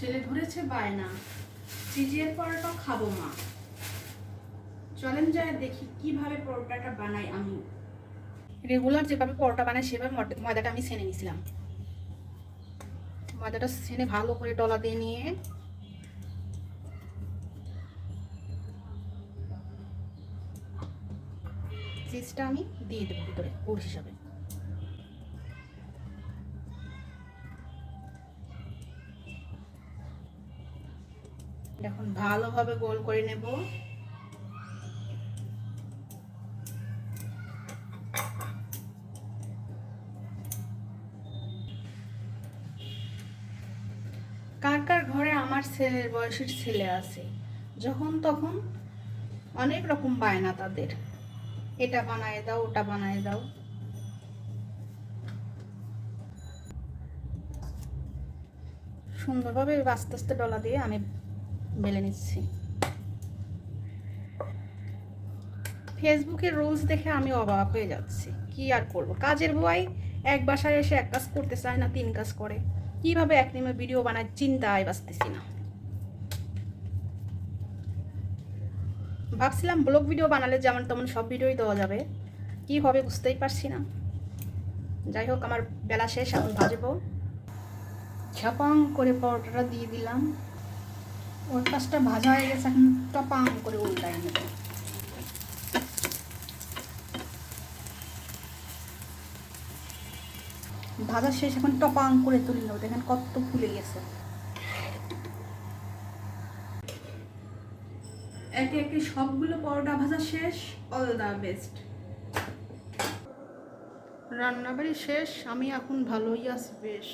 ছেলে ধরেছে বায়না। চিজিয়ার পরোটা খাব মা। চলেন যায় দেখি কীভাবে পরোটাটা বানাই আমি। রেগুলার যেভাবে পরোটা বানাই, সেভাবে ময়দা- ময়দাটা আমি ছেনে নিয়েছিলাম। ময়দাটা ছেনে ভালো করে ডলা দিয়ে নিয়ে চিজটা আমি দিয়ে দেবো ভিতরে পুর হিসাবে। এখন ভালোভাবে গোল করে নেব। কার কার ঘরে আমার ছেলের বয়সের ছেলে আছে? যখন তখন অনেক রকম বায়না তাদের। এটা বানায় দাও, ওটা বানায় দাও। সুন্দরভাবে আস্তে আস্তে ডলা দিয়ে আমি বেলে নিচ্ছি। ফেসবুকের রুলস দেখে আমি অবাক হয়ে যাচ্ছি। কি আর করব? কাজের বয় এক বাসায় এসে এক কাজ করতে চায় না, তিন কাজ করে। কীভাবে এক নিমে ভিডিও বানায় চিন্তায় বাঁচতেছি না। ভাবছিলাম ব্লগ ভিডিও বানালে যেমন তেমন সব ভিডিওই দেওয়া যাবে। কি হবে বুঝতেই পারছি না। যাই হোক, আমার বেলা শেষ, এখন ভাজবো ছাপাং করে পরোটাটা দিয়ে দিলাম। ওর পাশটা ভাজা হয়ে গেছে এখন টপাং করে উল্টাই নেব। ভাজা শেষ এখন টপাং করে তুলে নেব দেখেন কত ফুলে গেছে। একে একে সবগুলো পরোটা ভাজা শেষ অল দ্য বেস্ট রান্নাবাড়ি শেষ আমি এখন ভালোই আছি বেশ।